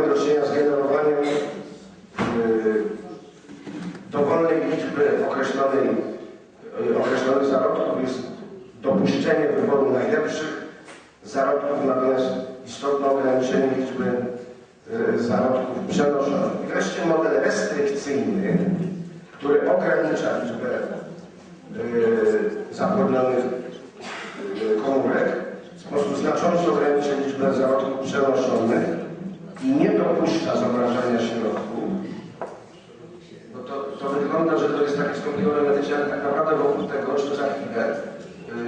mamy do czynienia z generowaniem yy, dowolnej liczby określonej, yy, określonych zarodków. Jest dopuszczenie wyboru najlepszych zarodków, natomiast istotne ograniczenie liczby yy, zarodków przenoszonych. I wreszcie model restrykcyjny, który ogranicza liczbę yy, komórek, w sposób znacząco ogranicza liczbę zarodków przenoszonych i nie dopuszcza zamrażania środków, bo to, to wygląda, że to jest takie skomplikowane medycznie, ale tak naprawdę wokół tego, czy za chwilę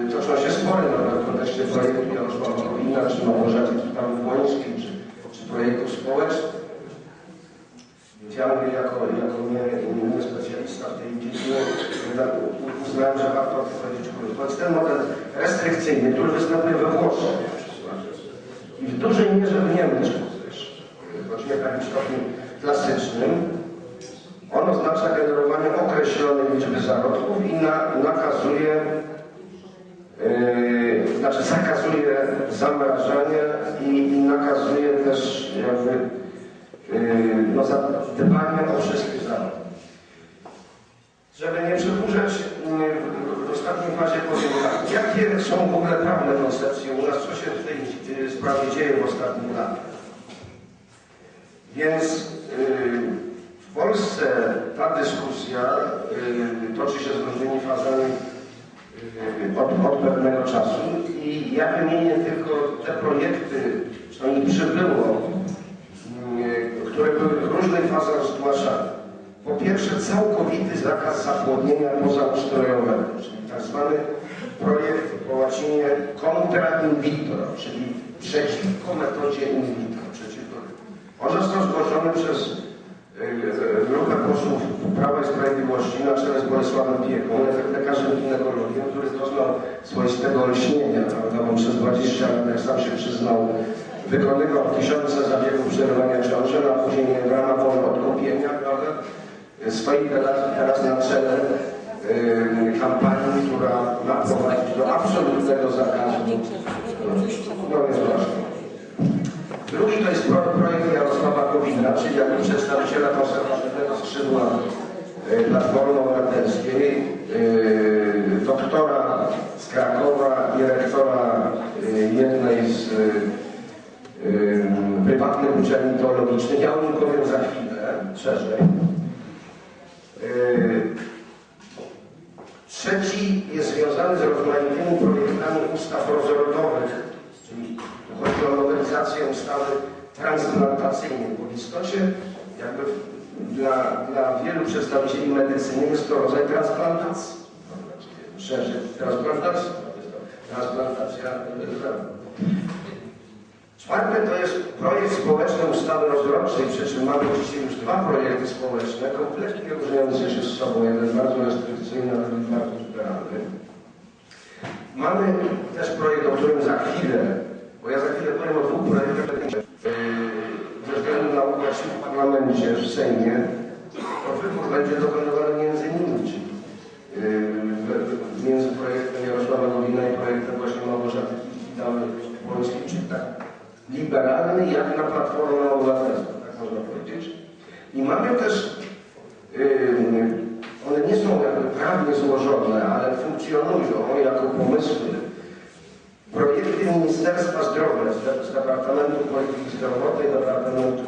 yy, toczą się spory nawet w kontekście projektu Jarosława Gowina, czy Małgorzaty Kipanów-Błońskiej, czy, czy projektów społecznych. Więc ja mówię jako, jako nie, nie, specjalista w tej dziedzinie, uznałem, że warto o tym powiedzieć krótko. Jest ten model restrykcyjny, który występuje we Włoszech. I w dużej mierze w Niemczech nie w takim stopniu klasycznym. On oznacza generowanie określonej liczby zarodków i na, nakazuje, yy, znaczy zakazuje zamrażania i, nakazuje też jakby yy, no, za- dbanie o wszystkie zarodki. Żeby nie przedłużać, yy, w- ostatniej fazie powiem tak, jakie są w ogóle prawne koncepcje u nas, co się w tej yy, sprawie dzieje w ostatnich latach. Więc yy, w Polsce ta dyskusja yy, toczy się z różnymi fazami yy, od, od pewnego czasu i ja wymienię tylko te projekty, mi przybyło, które były w różnych fazach zgłaszane. Po pierwsze całkowity zakaz zapłodnienia pozaustrojowego, czyli tak zwany projekt po łacinie contra in vitro, czyli przeciwko metodzie in vitro. On został zgłoszony przez yy, grupę posłów Prawa i Sprawiedliwości na czele z Bolesławem Pieką, lekarzem ginekologiem, który doznał swoistego olśnienia, prawda, bo przez 20 lat, jak sam się przyznał, wykonywał tysiące zabiegów przerywania ciąży, a później nie w ramach odkupienia, prawda, stoi teraz, teraz na czele yy, kampanii, która ma prowadzić do absolutnego zakazu. No jest ważne. Drugi to jest Czyli jako przedstawiciela konserwatywnego skrzydła y, Platformy Obywatelskiej, y, doktora z Krakowa i rektora y, jednej z prywatnych uczelni teologicznych. Ja o nim powiem za chwilę, szerzej. Trzeci jest związany z rozmaitymi projektami ustaw rozrodowych, czyli chodzi o nowelizację ustawy transplantacyjnej, bo w istocie jakby dla, dla wielu przedstawicieli medycyny jest to rodzaj transplantacji. Szerzej transplantacji. Transplantacja. Czwarte to jest projekt społeczny ustawy rozrodczej, przy czym mamy dzisiaj już dwa projekty społeczne, kompletnie różniące się z sobą. Jeden bardzo restrykcyjny, a drugi bardzo liberalny. Mamy też projekt, o którym za chwilę, bo ja za chwilę powiem o dwóch projektach, yy, ze względu na układ w parlamencie, w Sejmie, to wybór będzie dokonywany między nimi, czyli yy, między projektem Jarosława Gowina i projektem właśnie Małgorzaty Kidawy-Błońskiej, czyli tak liberalny jak na Platformę Obywatelską, tak można powiedzieć. I mamy też, yy, one nie są jakby prawnie złożone, ale funkcjonują jako pomysły. Projekty Ministerstwa Zdrowia, z, Departamentu Polityki Zdrowotnej, Departamentu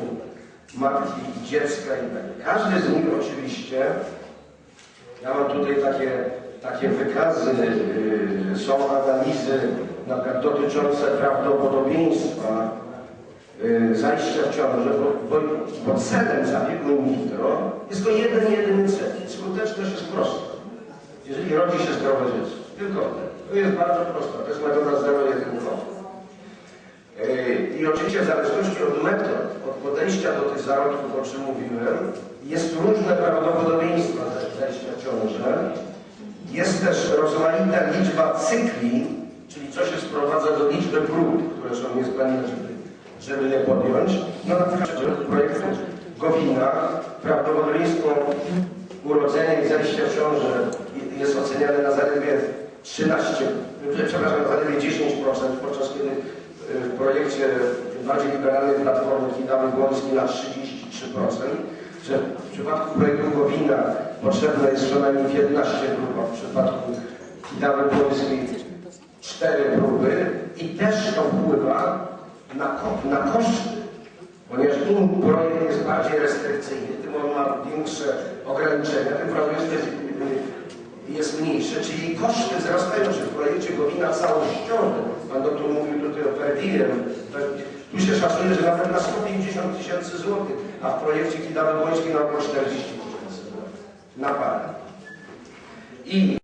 Matki i Dziecka i tak. Każdy z nich oczywiście, ja mam tutaj takie, takie wykazy, yy, są analizy na przykład dotyczące prawdopodobieństwa yy, zajścia w ciążę, bo, bo, bo celem zabiegu in jest to jeden, jedyny cel. Skuteczność jest prosta. Jeżeli rodzi się zdrowe dziecko. Tylko to jest bardzo prosta. To jest metoda zero-jedynkowa. Yy, I oczywiście w zależności od metod, od podejścia do tych zarodków, o czym mówiłem, jest różne prawdopodobieństwa zajścia w ciążę. Jest też rozmaita liczba cykli, czyli co się sprowadza do liczby prób, które są niezbędne, żeby, żeby je podjąć. No na przykład w projekcie Gowina prawdopodobieństwo urodzenia i zajścia w jest oceniane na zaledwie 13, przepraszam, zaledwie 10%, podczas kiedy y, w projekcie bardziej liberalnej Platformy Kida Kidawy Błońskiej na 33%, że w przypadku projektu Gowina potrzebne jest co najmniej 15 prób, a w przypadku Kidawy Błońskiej 4 próby i też to wpływa na, na koszty, ponieważ im projekt jest bardziej restrykcyjny, tym on ma większe ograniczenia, tym projekt jest, jest mniejszy, czyli koszty wzrastają, że w projekcie Gowina całościowym, pan doktor mówił tutaj o per diem, to tu się szacuje, że nawet na 150 tysięcy złotych, a w projekcie Kidawy Błońskiej na około 40 tysięcy złotych. Na parę. I